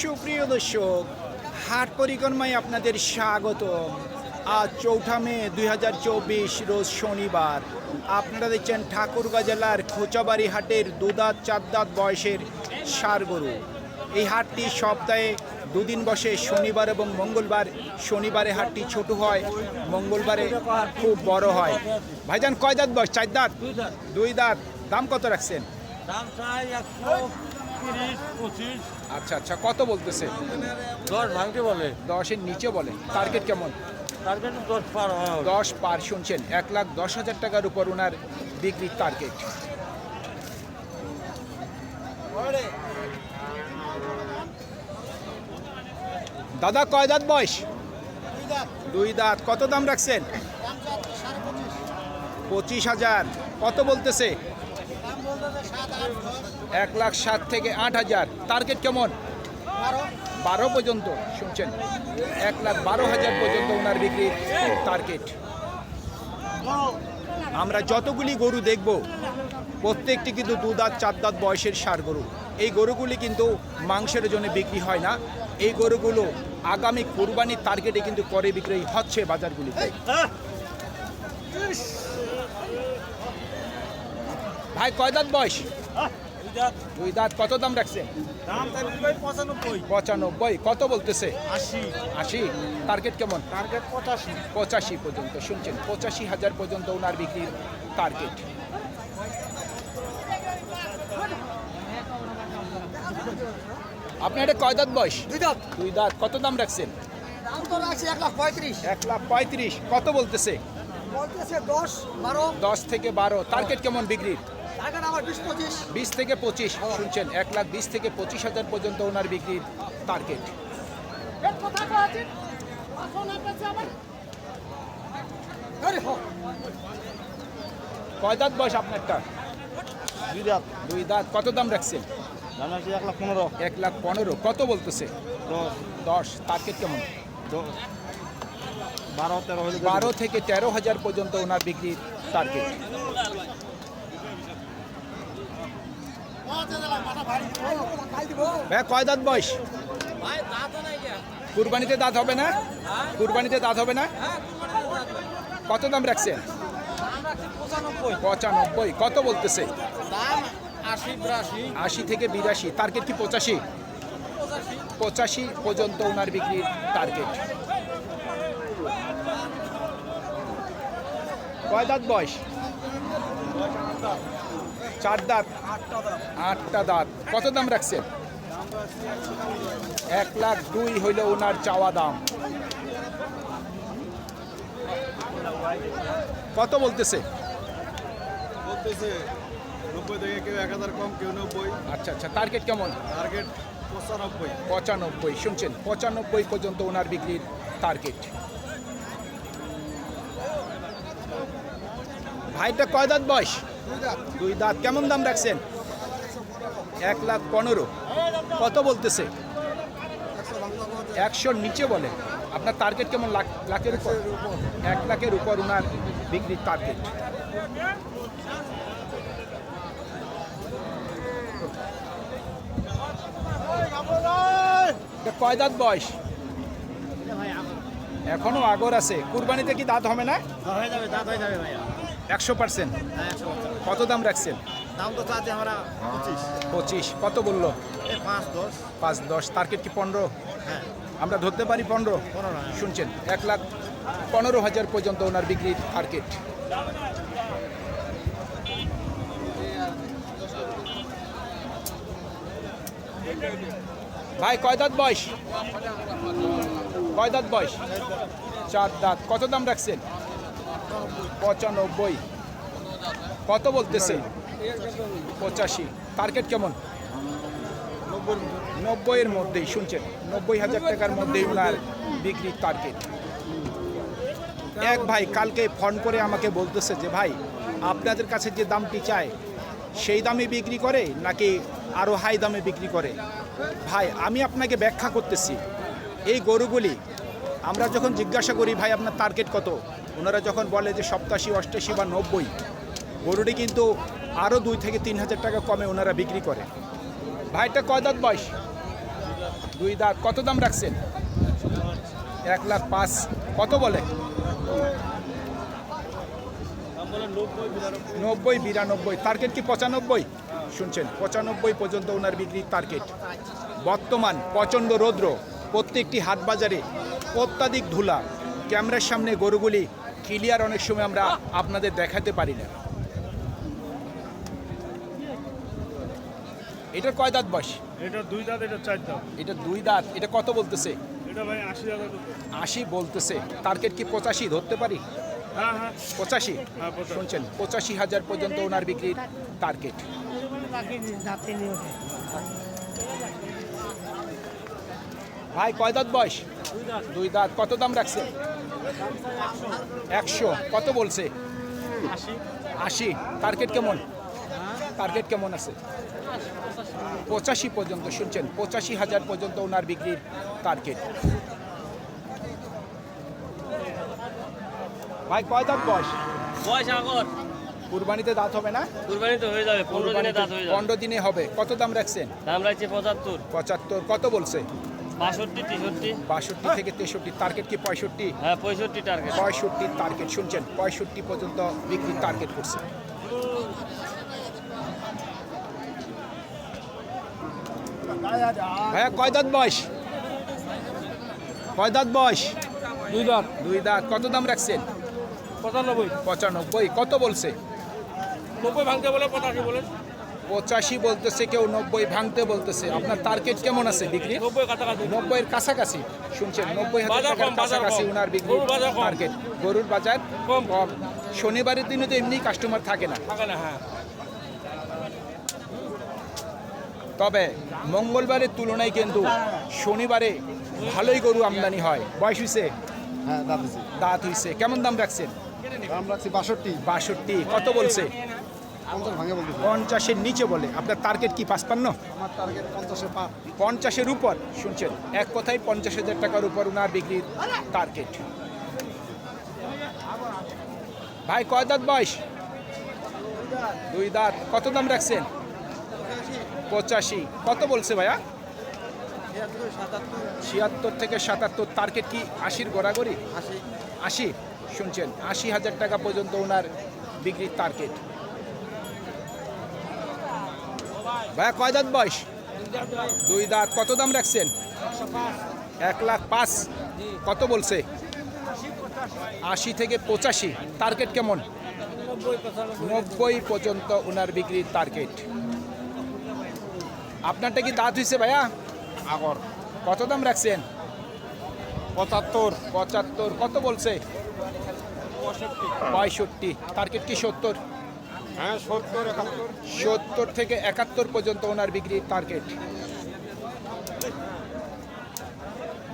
সুপ্রিয় দর্শক, হাট পরিক্রমায় আপনাদের স্বাগত আজ চৌঠা মে দুই হাজার চব্বিশ, রোজ শনিবার। আপনারা দেখছেন ঠাকুরগাঁ জেলার খোঁচাবাড়ি হাটের দুদাঁত, চারদাঁত বয়সের সার গরু এই হাটটি সপ্তাহে দুদিন বসে শনিবার এবং মঙ্গলবার। শনিবারে হাটটি ছোট হয়, মঙ্গলবারে খুব বড় হয়। ভাইজান, কয় দাঁত বয়স? চার দাঁত? দুই দাঁত। দাম কত রাখছেন? তিরিশ পঁচিশ। আচ্ছা আচ্ছা কত বলতেছে? দশ ভাঙতে বলে। দশের নিচে বলে। টার্গেট কেমন? টার্গেট দশ পার দশ পার শুনছেন। এক লাখ দশ হাজার টাকার উপর ওনার বিক্রির টার্গেট দাদা কয় দাঁত বয়স? দুই দাঁত। কত দাম রাখছেন? পঁচিশ হাজার। কত বলতেছে? এক লাখ সাত থেকে আট হাজার। টার্গেট কেমন? বারো। পর্যন্ত শুনছেন? এক লাখ বারো হাজার পর্যন্ত ওনার বিক্রির টার্গেট আমরা যতগুলি গরু দেখব প্রত্যেকটি কিন্তু দু দাঁত চার দাঁত বয়সের সার গরু। এই গরুগুলি কিন্তু মাংসের জন্য বিক্রি হয় না। এই গরুগুলো আগামী কোরবানির টার্গেটে কিন্তু করে বিক্রি হচ্ছে বাজারগুলিতে। ভাই কয় দাঁত বয়স? দুই দাঁত কত দাম রাখছেন দাম পঁচানব্বই। কত বলতেছে? আশি। আশি। টার্গেট কেমন? টার্গেট পঁচাশি। পঁচাশি পর্যন্ত শুনছেন? পঁচাশি হাজার পর্যন্ত ওনার বিক্রির টার্গেট আপনি এটা কয় দাঁত বয়স? দুই দাঁত দুই দাঁত কত দাম রাখছেন দাম তো রাখছি এক লাখ পঁয়ত্রিশ। এক লাখ পঁয়ত্রিশ কত বলতেছে? বলতেছে দশ বারো। দশ থেকে বারো টার্গেট কেমন বিক্রির? বিশ থেকে পঁচিশ শুনছেন এক লাখ বিশ থেকে পঁচিশ হাজার পর্যন্ত ওনার বিক্রির টার্গেট কয় দাঁত বয়স আপনারটা দুই দাঁত। দুই দাঁত। কত দাম রাখছেন? দাম আছে এক লাখ পনেরো। এক লাখ পনেরো। কত বলতেছে? দশ। দশ। টার্গেট কেমন? বারো তেরো বারো থেকে তেরো হাজার পর্যন্ত ওনার বিক্রির টার্গেট ভাই কয় দাঁত বয়স? কুরবানিতে দাঁত হবে না? কুরবানিতে দাঁত হবে না? কত দাম রাখছে পঁচানব্বই। কত বলতেছে? আশি আশি থেকে বিরাশি। টার্গেট কি পঁচাশি? পঁচাশি পর্যন্ত ওনার বিক্রির টার্গেট কয় দাঁত বয়স? চার দাঁত? আটটা দাঁত। কত দাম রাখছেন? এক লাখ দুই হইল ওনার চাওয়া দাম। কত বলতেছে? বলতেছে নব্বই থেকে কেউ এক হাজার কম কেউ নব্বই। আচ্ছা আচ্ছা টার্গেট কেমন? টার্গেট পঁচানব্বই। পঁচানব্বই। শুনছেন পঁচানব্বই পর্যন্ত ওনার বিক্রির টার্গেট ভাইটা কয় দাঁত বয়স? দুই দাঁত। কেমন দাম রাখছেন? এক লাখ পনেরো। কত বলতেছে? একশোর নিচে বলে। আপনার টার্গেট কেমন লাখ লাখের উপর? এক লাখের উপর ওনার বিক্রির টার্গেট কয় দাঁত বয়স? এখনও আগর আছে। কুরবানিতে কি দাঁত হবে না? হয়ে যাবে, দাঁত হয়ে যাবে একশো পার্সেন্ট। হ্যাঁ কত দাম রাখছেন? দাম তো চাচ্ছি আমরা পঁচিশ। পঁচিশ। কত বলল? পাঁচ দশ। পাঁচ দশ। টার্গেট কি পনেরো? হ্যাঁ। আমরা ধরতে পারি পনেরো হ্যাঁ। শুনছেন এক লাখ পনেরো হাজার পর্যন্ত ওনার বিক্রির টার্গেট। ভাই কয় দাঁত বয়স? কয় দাঁত বয়স? চার দাঁত। কত দাম রাখছেন? পঁচানব্বই। কত বলতেছে? পঁচাশি। টার্গেট কেমন? নব্বইয়ের মধ্যেই, শুনছেন? নব্বই হাজার টাকার মধ্যেই ওনার বিক্রির টার্গেট এক ভাই কালকে ফোন করে আমাকে বলতেছে যে, ভাই, আপনাদের কাছে যে দামটি চায় সেই দামে বিক্রি করে নাকি আরও হাই দামে বিক্রি করে? ভাই, আমি আপনাকে ব্যাখ্যা করতেছি। এই গরুগুলি, আমরা যখন জিজ্ঞাসা করি, ভাই, আপনার টার্গেট কত? ওনারা যখন বলে যে সপ্তাশি, অষ্টাশি বা নব্বই, গরুটি কিন্তু আরও দুই থেকে তিন হাজার টাকা কমে ওনারা বিক্রি করে। ভাইটা কয় দাঁত বয়স? দুই দাঁত। কত দাম রাখছেন? এক লাখ পাঁচ। কত বলে? নব্বই, বিরানব্বই। নব্বই বিরানব্বই টার্গেট কি পঁচানব্বই? শুনছেন, পঁচানব্বই পর্যন্ত ওনার বিক্রির টার্গেট বর্তমান প্রচণ্ড রৌদ্র, প্রত্যেকটি হাট বাজারে অত্যাধিক ধুলা। ক্যামেরার সামনে গরুগুলি ক্লিয়ার অনেক সময় আমরা আপনাদের দেখাতে পারি না। এটার কয় দাঁত বয়স? এটা দুই দাঁত এটা চার দাঁত। এটা দুই দাঁত। এটা কত বলতেছে? এটা ভাই আশি টাকা আশি বলতেছে। টার্গেট কি পঁচাশি ধরতে পারি? হ্যাঁ হ্যাঁ। পঁচাশি? হ্যাঁ, পঁচাশি। শুনছেন পঁচাশি হাজার পর্যন্ত ওনার বিক্রির টার্গেট ভাই কয় দাঁত বয়স? দুই দাঁত। কত দাম রাখছে একশো। কত বলছে? আশি। টার্গেট কেমন? টার্গেট কেমন আছে? পঁচাশি পর্যন্ত শুনছেন? পঁচাশি হাজার পর্যন্ত ওনার বিক্রির টার্গেট ভাই কয় দাঁত বয়স? বয়স আগর। কুরবানিতে দাঁত হবে না? কুরবানি তো হয়ে যাবে পনেরো দিনে দাঁত হয়ে যাবে। পনেরো দিনে হবে। কত দাম রাখছেন? দাম লাগছে পঁচাত্তর। পঁচাত্তর। কত বলছে? বাষট্টি তেষট্টি। বাষট্টি থেকে তেষট্টি টার্গেট কি পঁয়ষট্টি? হ্যাঁ পঁয়ষট্টি টার্গেট পঁয়ষট্টি টার্গেট শুনছেন? পঁয়ষট্টি পর্যন্ত বিক্রির টার্গেট করছে। ভাইয়া কয় দাঁত বয়স? কয় দাঁত বয়স? দুই দাঁত। দুই দাঁত। কত দাম রাখছেন? পঁচানব্বই। পঁচানব্বই। কত বলছে? নব্বই ভাঙতে বলে পঁচাশি বলে। পঁচাশি বলতেছে কেউ নব্বই ভাঙতে বলতেছে। আপনার টার্গেট কেমন আছে বিক্রি? নব্বইয়ের কাছাকাছি। শুনছেন নব্বই হাজার কাছাকাছি ওনার বিক্রি গরুর বাজার টার্গেট গরুর বাজার কম। শনিবারের দিনে তো এমনি কাস্টমার থাকে না। থাকে না হ্যাঁ। তবে মঙ্গলবারের তুলনায় কিন্তু শনিবারে ভালোই গরু আমদানি হয়। বয়স হয়েছে হ্যাঁ দাঁত হয়েছে কেমন দাম রাখছেন? দাম রাখছি বাষট্টি। বাষট্টি। কত বলছে? পঞ্চাশের নিচে বলে। আপনার টার্গেট কি পাঁচপান্ন? আমার টার্গেট পঞ্চাশের পার। পঞ্চাশের উপর। শুনছেন এক কথায় পঞ্চাশ হাজার টাকার উপর ওনার বিক্রির টার্গেট ভাই কয় দাঁত বয়স? দুই দাঁত। কত দাম রাখছেন? পঁচাশি। কত বলছে ভাইয়া? ছিয়াত্তর থেকে সাতাত্তর। টার্গেট কি আশির গড়াগড়ি? আশি। শুনছেন আশি হাজার টাকা পর্যন্ত ওনার বিক্রির টার্গেট ভাইয়া কয় দাঁত বয়স? দুই দাঁত। কত দাম রাখছেন? এক লাখ পাঁচ। কত বলছে? আশি থেকে পঁচাশি। টার্গেট কেমন? নব্বই পর্যন্ত ওনার বিক্রির টার্গেট আপনারটা কি দাঁত হয়েছে ভাইয়া? আগর। কত দাম রাখছেন? পঁচাত্তর। পঁচাত্তর। কত বলছে? পঁয়ষট্টি। টার্গেট কি সত্তর? হ্যাঁ সত্তর একাত্তর। সত্তর থেকে একাত্তর পর্যন্ত ওনার বিক্রির টার্গেট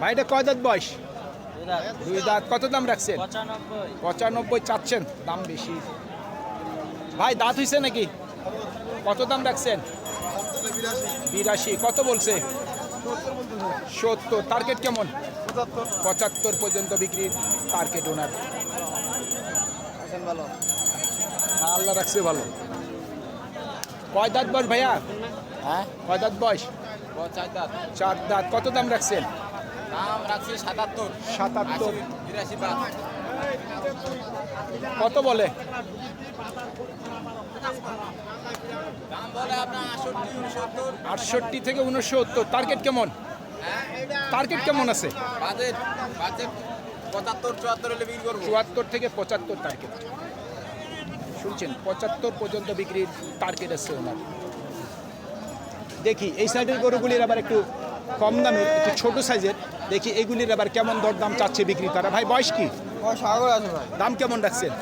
ভাইটা কয় দাঁত বয়স? দুই দাঁত। কত দাম রাখছেন? পঁচানব্বই। চাচ্ছেন দাম বেশি। ভাই দাঁত হইছে নাকি? কত দাম রাখছেন? বিরাশি। কত বলছে? সত্তর। টার্গেট কেমন? পঁচাত্তর। পঁচাত্তর পর্যন্ত বিক্রির টার্গেট ওনার। ভালো। আল্লাহ রাখছে ভালো। কয় দাঁত বয়স ভাইয়া? হ্যাঁ? কয় দাঁত বয়স? চার দাঁত। চার দাঁত। কত দাম রাখছেন? দাম রাখছি সাতাত্তর। সাতাত্তর। বিরাশি কত বলে? আটষট্টি থেকে উনসত্তর। টার্গেট কেমন? টার্গেট কেমন আছে? চুয়াত্তর থেকে পঁচাত্তর টার্গেট শুনছেন পঁচাত্তর পর্যন্ত বিক্রির টার্গেট আছে ওনার। দেখি এই সাইডের গরুগুলির আবার একটু কম দামের একটু ছোট সাইজের দেখি এগুলির আবার কেমন দর দাম চাচ্ছে বিক্রি তারা ভাই বয়স কি? সাগর আছে ভাই। দাম কেমন রাখছেন?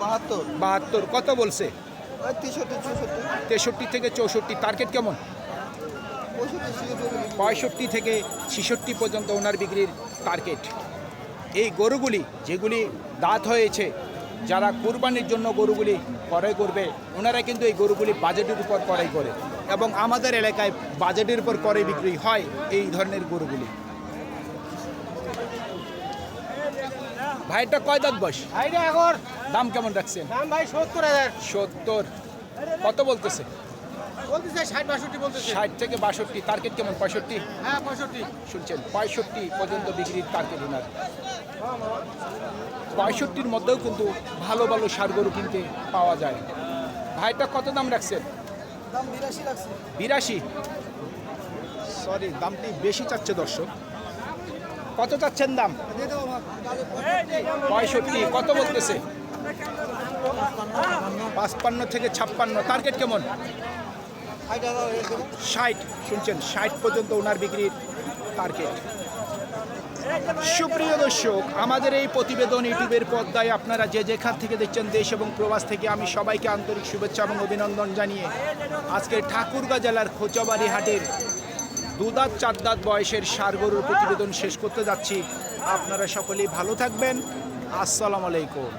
বাহাত্তর। বাহাত্তর কত বলছে? তেষট্টি থেকে চৌষট্টি টার্গেট কেমন? পঁয়ষট্টি থেকে ছেষট্টি পর্যন্ত ওনার বিক্রির টার্গেট এই গরুগুলি যেগুলি দাঁত হয়েছে যারা কোরবানির জন্য গরুগুলি ক্রয় করবে ওনারা কিন্তু এই গরুগুলি বাজেটের উপর ক্রয় করে এবং আমাদের এলাকায় বাজেটের উপর করে বিক্রি হয় এই ধরনের গরুগুলি। ভাইটা কয় দাঁত বয়স? দাম কেমন রাখছেন? দাম ভাই সত্তর হাজার। সত্তর। কত বলতেছে? বলতেছে ষাট বাষট্টি বলতেছে। ষাট থেকে বাষট্টি টার্গেট কেমন? পঁয়ষট্টি? হ্যাঁ পঁয়ষট্টি। শুনছেন পঁয়ষট্টি পর্যন্ত বিক্রির টার্গেট ওনার পঁয়ষট্টির মধ্যেও কিন্তু ভালো ভালো সার গরু কিনতে পাওয়া যায়। ভাইটা কত দাম রাখছেন? বিরাশি বিরাশি? সরি দামটি বেশি চাচ্ছে দর্শক। কত চাচ্ছেন দাম? পঁয়ষট্টি কত বলতেছে? পাঁচপান্ন থেকে ছাপ্পান্ন টার্গেট কেমন? ষাট শুনছেন, ষাট পর্যন্ত ওনার বিক্রির টার্গেট সুপ্রিয় দর্শক, আমাদের এই প্রতিবেদন ইউটিউবের পর্দায় আপনারা যে যেখান থেকে দেখছেন দেশ এবং প্রবাস থেকে আমি সবাইকে আন্তরিক শুভেচ্ছা এবং অভিনন্দন জানিয়ে আজকে ঠাকুরগাঁ জেলার খোঁচাবাড়ি হাটের দুদাঁত চার দাঁত বয়সের সার গরুর প্রতিবেদন শেষ করতে যাচ্ছি। আপনারা সকলেই ভালো থাকবেন। আসসালামু আলাইকুম।